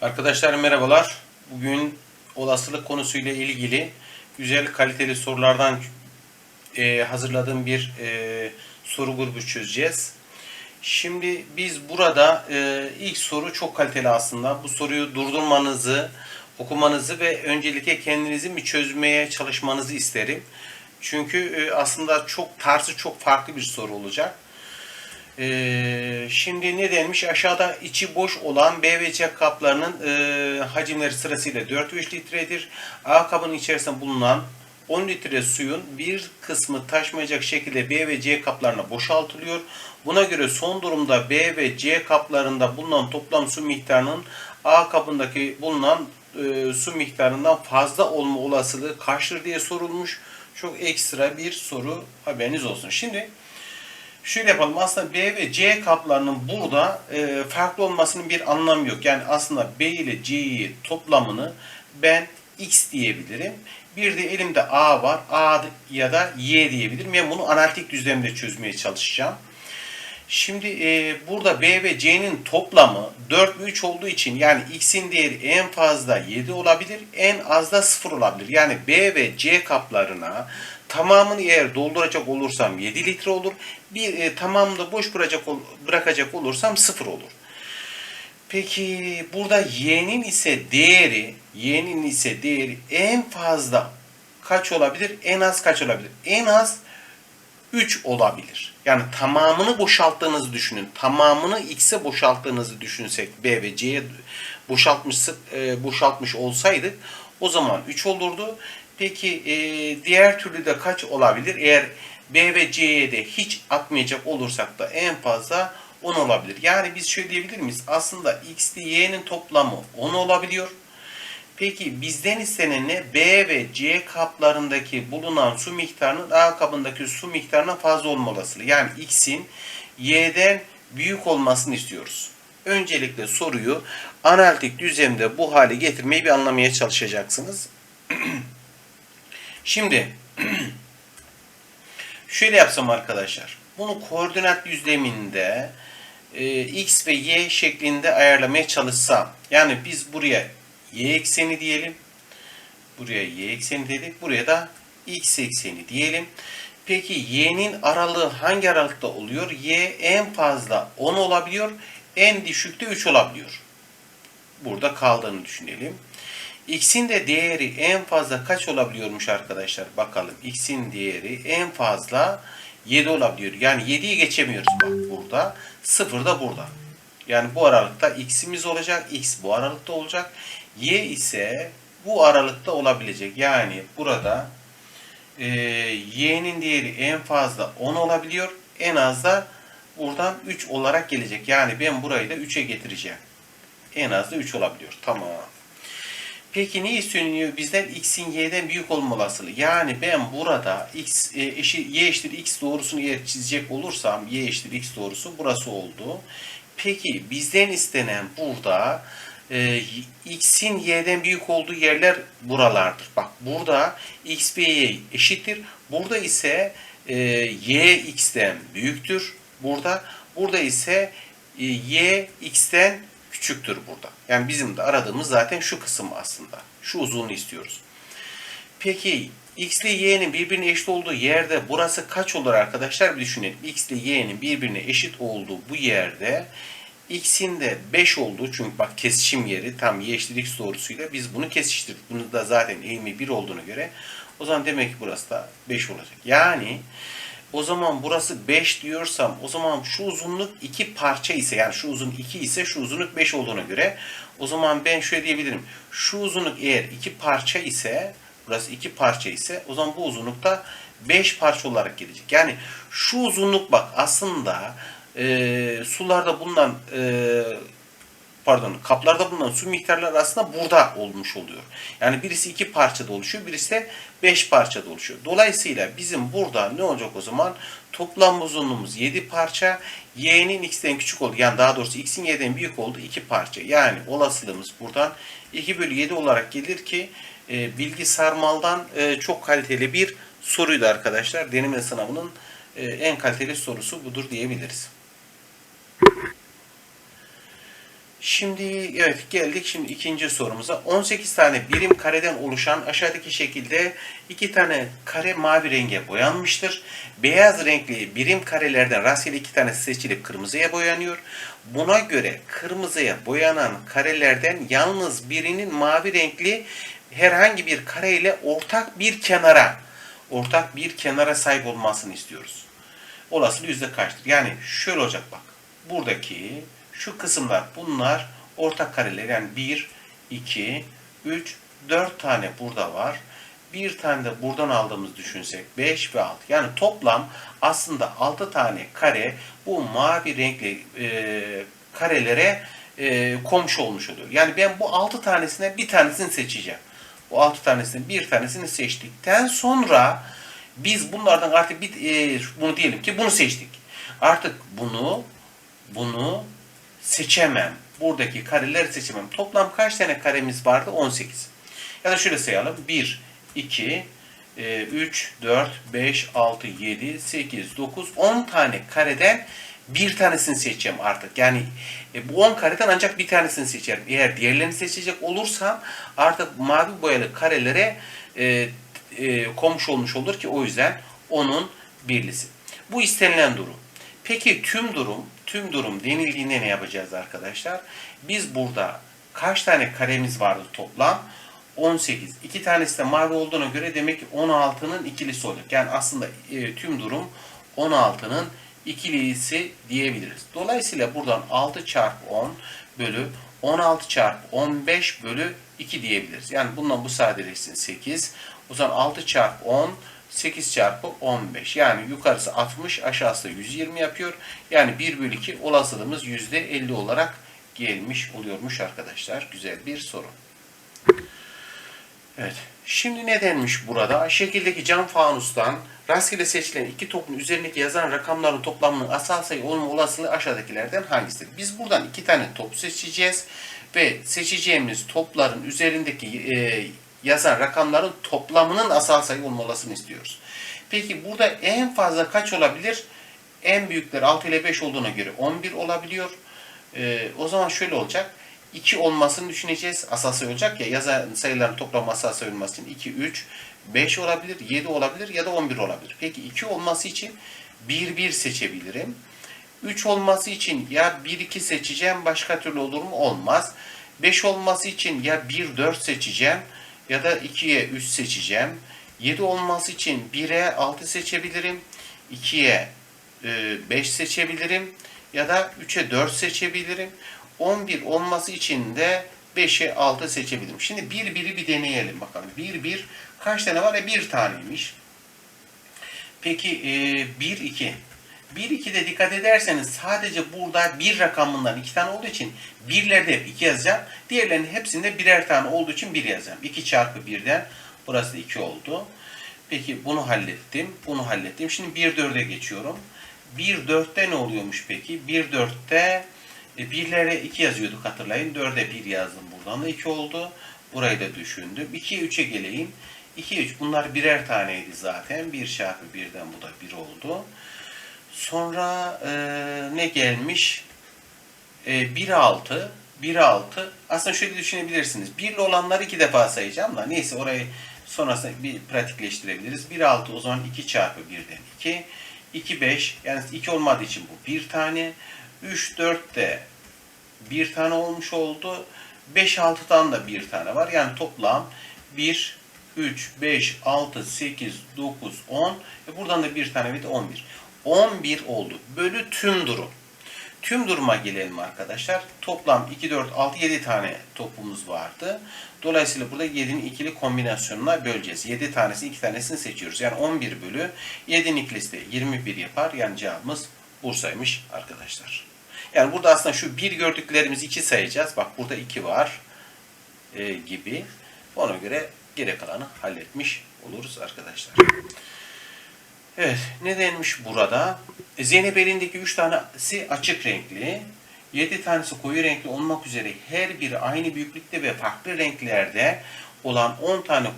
Arkadaşlar merhabalar. Bugün olasılık konusuyla ilgili güzel kaliteli sorulardan e, hazırladığım bir e, soru grubu çözeceğiz. Şimdi biz burada e, ilk soru çok kaliteli aslında. Bu soruyu durdurmanızı, okumanızı ve öncelikle kendinizi mi çözmeye çalışmanızı isterim. Çünkü aslında çok tarzı çok farklı bir soru olacak. Ee, şimdi ne denmiş? Aşağıda içi boş olan B ve C kaplarının e, hacimleri sırasıyla 4 ve 3 litredir. A kabının içerisinde bulunan 10 litre suyun bir kısmı taşmayacak şekilde B ve C kaplarına boşaltılıyor. Buna göre son durumda B ve C kaplarında bulunan toplam su miktarının A kabındaki bulunan e, su miktarından fazla olma olasılığı kaçtır diye sorulmuş. Çok ekstra bir soru haberiniz olsun. Şimdi Şöyle yapalım. Aslında B ve C kaplarının burada e, farklı olmasının bir anlamı yok. Yani aslında B ile C'yi toplamını ben X diyebilirim. Bir de elimde A var. A ya da Y diyebilirim. Yani bunu analitik düzlemde çözmeye çalışacağım. Şimdi e, burada B ve C'nin toplamı 4 ve 3 olduğu için yani X'in değeri en fazla 7 olabilir, en az da 0 olabilir. Yani B ve C kaplarına tamamını eğer dolduracak olursam 7 litre olur. Bir e, tamamını boş bırakacak, bırakacak olursam 0 olur. Peki burada y'nin ise değeri, y'nin ise değeri en fazla kaç olabilir? En az kaç olabilir? En az 3 olabilir. Yani tamamını boşalttığınızı düşünün. Tamamını x'e boşalttığınızı düşünsek B ve C'ye boşaltmış, e, boşaltmış olsaydık o zaman 3 olurdu. Peki e, diğer türlü de kaç olabilir? Eğer B ve C'ye de hiç atmayacak olursak da en fazla 10 olabilir. Yani biz şöyle diyebilir miyiz? Aslında x ile y'nin toplamı 10 olabiliyor. Peki bizden istenen ne? B ve C kaplarındaki bulunan su miktarının A kabındaki su miktarına fazla olma olasılığı. Yani x'in y'den büyük olmasını istiyoruz. Öncelikle soruyu analitik düzlemde bu hale getirmeyi bir anlamaya çalışacaksınız. Şimdi şöyle yapsam arkadaşlar. Bunu koordinat düzleminde e, x ve y şeklinde ayarlamaya çalışsam. Yani biz buraya y ekseni diyelim. Buraya y ekseni dedik. Buraya da x ekseni diyelim. Peki y'nin aralığı hangi aralıkta oluyor? y en fazla 10 olabiliyor. En düşükte 3 olabiliyor. Burada kaldığını düşünelim. X'in de değeri en fazla kaç olabiliyormuş arkadaşlar? Bakalım. X'in değeri en fazla 7 olabiliyor. Yani 7'yi geçemiyoruz bak burada. 0 da burada. Yani bu aralıkta X'imiz olacak. X bu aralıkta olacak. Y ise bu aralıkta olabilecek. Yani burada e, Y'nin değeri en fazla 10 olabiliyor. En az da buradan 3 olarak gelecek. Yani ben burayı da 3'e getireceğim. En az da 3 olabiliyor. Tamam. Peki ne isteniyor bizden? X'in y'den büyük olma olasılığı. Yani ben burada x e, eşit y eşittir x doğrusunu eğer çizecek olursam y eşittir x doğrusu burası oldu. Peki bizden istenen burada e, x'in y'den büyük olduğu yerler buralardır. Bak burada x ve y eşittir. Burada ise e, y x'ten büyüktür. Burada burada ise e, y x'ten küçüktür burada. Yani bizim de aradığımız zaten şu kısım aslında. Şu uzunluğu istiyoruz. Peki x ile y'nin birbirine eşit olduğu yerde burası kaç olur arkadaşlar? Bir düşünelim. x ile y'nin birbirine eşit olduğu bu yerde x'in de 5 olduğu çünkü bak kesişim yeri tam y eşittir x doğrusuyla biz bunu kesiştirdik. Bunu da zaten eğimi 1 olduğuna göre o zaman demek ki burası da 5 olacak. Yani o zaman burası 5 diyorsam o zaman şu uzunluk 2 parça ise yani şu uzun 2 ise şu uzunluk 5 olduğuna göre o zaman ben şöyle diyebilirim. Şu uzunluk eğer 2 parça ise burası 2 parça ise o zaman bu uzunlukta 5 parça olarak gelecek. Yani şu uzunluk bak aslında e, sularda bulunan e, pardon kaplarda bulunan su miktarları aslında burada olmuş oluyor. Yani birisi iki parçada oluşuyor, birisi de beş parçada oluşuyor. Dolayısıyla bizim burada ne olacak o zaman? Toplam uzunluğumuz 7 parça. Y'nin x'ten küçük oldu. Yani daha doğrusu x'in y'den büyük oldu 2 parça. Yani olasılığımız buradan 2 bölü 7 olarak gelir ki e, bilgi sarmaldan e, çok kaliteli bir soruydu arkadaşlar. Deneme sınavının e, en kaliteli sorusu budur diyebiliriz. Şimdi evet geldik şimdi ikinci sorumuza. 18 tane birim kareden oluşan aşağıdaki şekilde iki tane kare mavi renge boyanmıştır. Beyaz renkli birim karelerden rastgele iki tanesi seçilip kırmızıya boyanıyor. Buna göre kırmızıya boyanan karelerden yalnız birinin mavi renkli herhangi bir kare ile ortak bir kenara ortak bir kenara sahip olmasını istiyoruz. Olasılığı yüzde kaçtır? Yani şöyle olacak bak. Buradaki şu kısımlar bunlar ortak kareler. Yani 1, 2, 3, 4 tane burada var. Bir tane de buradan aldığımız düşünsek 5 ve 6. Yani toplam aslında 6 tane kare bu mavi renkli e, karelere e, komşu olmuş oluyor. Yani ben bu 6 tanesine bir tanesini seçeceğim. Bu 6 tanesinin bir tanesini seçtikten sonra biz bunlardan artık bir, e, bunu diyelim ki bunu seçtik. Artık bunu bunu seçemem. Buradaki kareleri seçemem. Toplam kaç tane karemiz vardı? 18. Ya da şöyle sayalım. 1, 2, 3, 4, 5, 6, 7, 8, 9, 10 tane kareden bir tanesini seçeceğim artık. Yani e, bu 10 kareden ancak bir tanesini seçerim. Eğer diğerlerini seçecek olursam artık mavi boyalı karelere e, e, komşu olmuş olur ki o yüzden onun birlisi. Bu istenilen durum. Peki tüm durum, tüm durum denildiğinde ne yapacağız arkadaşlar? Biz burada kaç tane karemiz vardı toplam? 18. İki tanesi de mavi olduğuna göre demek ki 16'nın ikilisi olacak. Yani aslında e, tüm durum 16'nın ikilisi diyebiliriz. Dolayısıyla buradan 6 çarpı 10 bölü 16 çarpı 15 bölü 2 diyebiliriz. Yani bundan bu sadeleşsin 8. O zaman 6 çarpı 10 8 çarpı 15. Yani yukarısı 60 aşağısı 120 yapıyor. Yani 1 bölü 2 olasılığımız %50 olarak gelmiş oluyormuş arkadaşlar. Güzel bir soru. Evet. Şimdi ne denmiş burada? Şekildeki cam fanustan rastgele seçilen iki topun üzerindeki yazan rakamların toplamının asal sayı olma olasılığı aşağıdakilerden hangisidir? Biz buradan iki tane top seçeceğiz ve seçeceğimiz topların üzerindeki e, yazan rakamların toplamının asal sayı olma olasılığını istiyoruz. Peki burada en fazla kaç olabilir? En büyükler 6 ile 5 olduğuna göre 11 olabiliyor. E, o zaman şöyle olacak. 2 olmasını düşüneceğiz. Asal sayı olacak ya yazan sayıların toplamı asal sayı olması için 2, 3, 5 olabilir, 7 olabilir ya da 11 olabilir. Peki 2 olması için 1, 1 seçebilirim. 3 olması için ya 1, 2 seçeceğim başka türlü olur mu? Olmaz. 5 olması için ya 1, 4 seçeceğim ya da 2'ye 3 seçeceğim. 7 olması için 1'e 6 seçebilirim. 2'ye 5 seçebilirim ya da 3'e 4 seçebilirim. 11 olması için de 5'e 6 seçebilirim. Şimdi bir biri bir deneyelim bakalım. 1 1 kaç tane var? E bir taneymiş. Peki 1 2 1 2'de dikkat ederseniz sadece burada bir rakamından iki tane olduğu için birlerde hep 2 yazacağım. Diğerlerinin hepsinde birer tane olduğu için 1 yazacağım. 2 çarpı 1'den burası da 2 oldu. Peki bunu hallettim. Bunu hallettim. Şimdi 1 4'e geçiyorum. 1 4'te ne oluyormuş peki? 1 4'te e, birlere 2 yazıyorduk hatırlayın. 4'e 1 yazdım. Buradan da 2 oldu. Burayı da düşündüm. 2'ye 3'e geleyim. 2 3 bunlar birer taneydi zaten. 1 çarpı 1'den bu da 1 oldu. Sonra e, ne gelmiş? E, 1 6 1 6 aslında şöyle düşünebilirsiniz. 1 ile olanları iki defa sayacağım da neyse orayı sonrasında bir pratikleştirebiliriz. 1 6 o zaman 2 çarpı 1'den 2. 2 5 yani 2 olmadığı için bu bir tane. 3 4 de bir tane olmuş oldu. 5 6'dan da bir tane var. Yani toplam 1 3 5 6 8 9 10 ve buradan da bir tane bir de 11. 11 oldu. Bölü tüm durum. Tüm duruma gelelim arkadaşlar. Toplam 2, 4, 6, 7 tane topumuz vardı. Dolayısıyla burada 7'nin ikili kombinasyonuna böleceğiz. 7 tanesi 2 tanesini seçiyoruz. Yani 11 bölü 7'nin ikilisi de 21 yapar. Yani cevabımız Bursa'ymış arkadaşlar. Yani burada aslında şu bir gördüklerimiz 2 sayacağız. Bak burada 2 var e, gibi. Ona göre geri kalanı halletmiş oluruz arkadaşlar. Evet, ne denmiş burada? E, Zeynep elindeki 3 tanesi açık renkli, 7 tanesi koyu renkli olmak üzere her biri aynı büyüklükte ve farklı renklerde olan 10 tane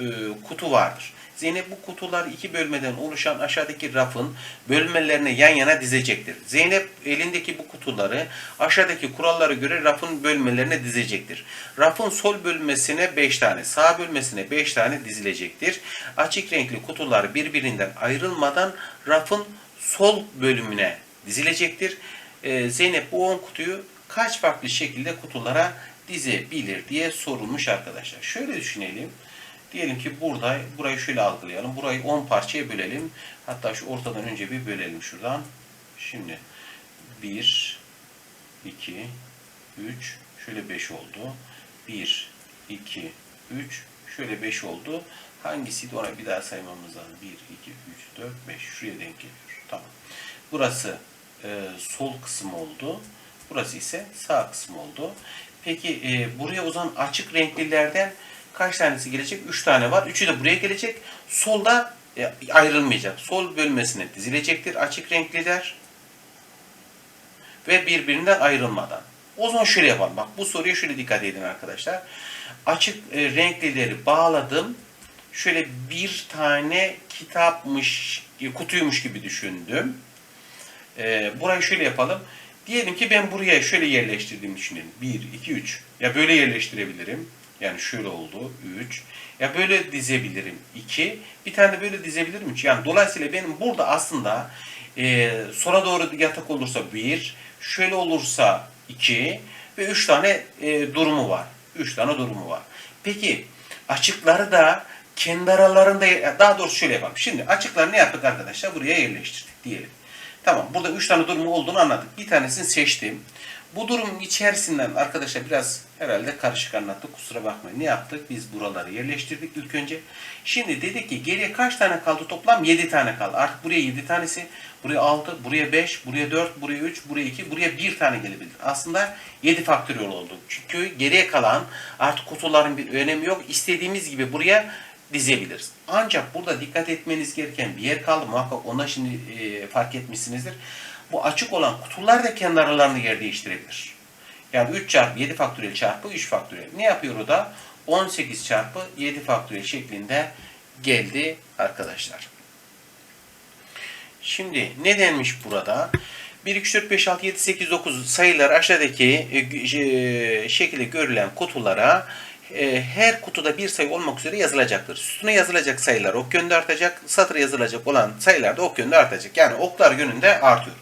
e, kutu vardır. Zeynep bu kutuları iki bölmeden oluşan aşağıdaki rafın bölmelerine yan yana dizecektir. Zeynep elindeki bu kutuları aşağıdaki kurallara göre rafın bölmelerine dizecektir. Rafın sol bölmesine 5 tane, sağ bölmesine 5 tane dizilecektir. Açık renkli kutular birbirinden ayrılmadan rafın sol bölümüne dizilecektir. Ee, Zeynep bu 10 kutuyu kaç farklı şekilde kutulara dizebilir diye sorulmuş arkadaşlar. Şöyle düşünelim. Diyelim ki burada, burayı şöyle algılayalım. Burayı 10 parçaya bölelim. Hatta şu ortadan önce bir bölelim şuradan. Şimdi 1, 2, 3, şöyle 5 oldu. 1, 2, 3, şöyle 5 oldu. Hangisiydi ona bir daha saymamız lazım. 1, 2, 3, 4, 5. Şuraya denk geliyor. Tamam. Burası e, sol kısım oldu. Burası ise sağ kısım oldu. Peki e, buraya o zaman açık renklilerden kaç tanesi gelecek? 3 tane var. Üçü de buraya gelecek. Solda e, ayrılmayacak. Sol bölmesine dizilecektir açık renkliler. Ve birbirinden ayrılmadan. O zaman şöyle yapalım. Bak bu soruya şöyle dikkat edin arkadaşlar. Açık e, renklileri bağladım. Şöyle bir tane kitapmış, e, kutuymuş gibi düşündüm. Burayı şöyle yapalım. Diyelim ki ben buraya şöyle yerleştirdiğimi düşünelim. 1, 2, 3. Ya böyle yerleştirebilirim. Yani şöyle oldu. 3. Ya böyle dizebilirim. 2. Bir tane de böyle dizebilirim. 3. Yani dolayısıyla benim burada aslında e, sola doğru yatak olursa 1. Şöyle olursa 2. Ve 3 tane e, durumu var. 3 tane durumu var. Peki açıkları da kendi aralarında daha doğrusu şöyle yapalım. Şimdi açıkları ne yaptık arkadaşlar? Buraya yerleştirdik diyelim. Tamam burada üç tane durumu olduğunu anladık. Bir tanesini seçtim. Bu durumun içerisinden arkadaşlar biraz herhalde karışık anlattık. Kusura bakmayın. Ne yaptık? Biz buraları yerleştirdik ilk önce. Şimdi dedik ki geriye kaç tane kaldı? Toplam 7 tane kaldı. Artık buraya 7 tanesi, buraya 6, buraya 5, buraya 4, buraya 3, buraya 2, buraya 1 tane gelebilir. Aslında 7 faktöriyel oldu. Çünkü geriye kalan artık kutuların bir önemi yok. İstediğimiz gibi buraya dizebiliriz. Ancak burada dikkat etmeniz gereken bir yer kaldı. Muhakkak ona şimdi e, fark etmişsinizdir. Bu açık olan kutular da kendi aralarını yer değiştirebilir. Yani 3 çarpı 7 faktöriyel çarpı 3 faktöriyel. Ne yapıyor o da? 18 çarpı 7 faktöriyel şeklinde geldi arkadaşlar. Şimdi ne denmiş burada? 1, 2, 3, 4, 5, 6, 7, 8, 9 sayılar aşağıdaki e, şekilde görülen kutulara e, her kutuda bir sayı olmak üzere yazılacaktır. Sütuna yazılacak sayılar ok yönde artacak, satıra yazılacak olan sayılar da ok yönde artacak. Yani oklar yönünde artıyor.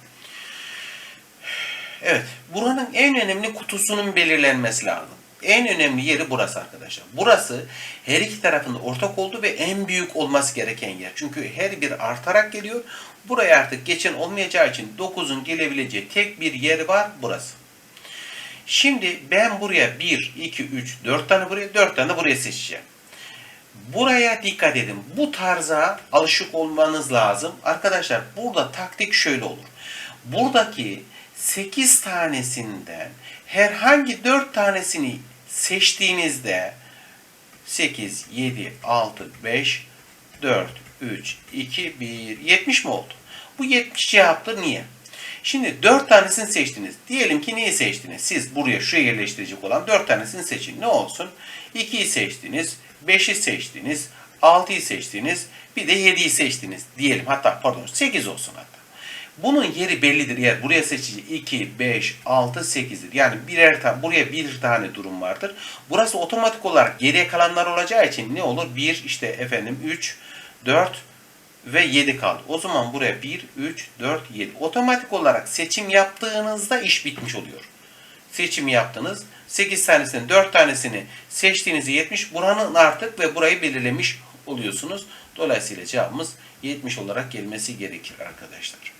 Evet, buranın en önemli kutusunun belirlenmesi lazım. En önemli yeri burası arkadaşlar. Burası her iki tarafında ortak oldu ve en büyük olması gereken yer. Çünkü her bir artarak geliyor. Buraya artık geçen olmayacağı için 9'un gelebileceği tek bir yer var burası. Şimdi ben buraya 1, 2, 3, 4 tane buraya, 4 tane buraya seçeceğim. Buraya dikkat edin. Bu tarza alışık olmanız lazım. Arkadaşlar burada taktik şöyle olur. Buradaki 8 tanesinden herhangi 4 tanesini seçtiğinizde 8, 7, 6, 5, 4, 3, 2, 1, 70 mi oldu? Bu 70 cevaptır. Niye? Şimdi 4 tanesini seçtiniz. Diyelim ki neyi seçtiniz? Siz buraya şuraya yerleştirecek olan 4 tanesini seçin. Ne olsun? 2'yi seçtiniz, 5'i seçtiniz, 6'yı seçtiniz, bir de 7'yi seçtiniz diyelim. Hatta pardon 8 olsun hatta. Bunun yeri bellidir. Eğer buraya seçici 2, 5, 6, 8'dir. Yani birer tane, buraya bir tane durum vardır. Burası otomatik olarak geriye kalanlar olacağı için ne olur? 1, işte efendim 3, 4, ve 7 kaldı. O zaman buraya 1, 3, 4, 7. Otomatik olarak seçim yaptığınızda iş bitmiş oluyor. Seçim yaptınız. 8 tanesini, 4 tanesini seçtiğinizi 70. Buranın artık ve burayı belirlemiş oluyorsunuz. Dolayısıyla cevabımız 70 olarak gelmesi gerekir arkadaşlar.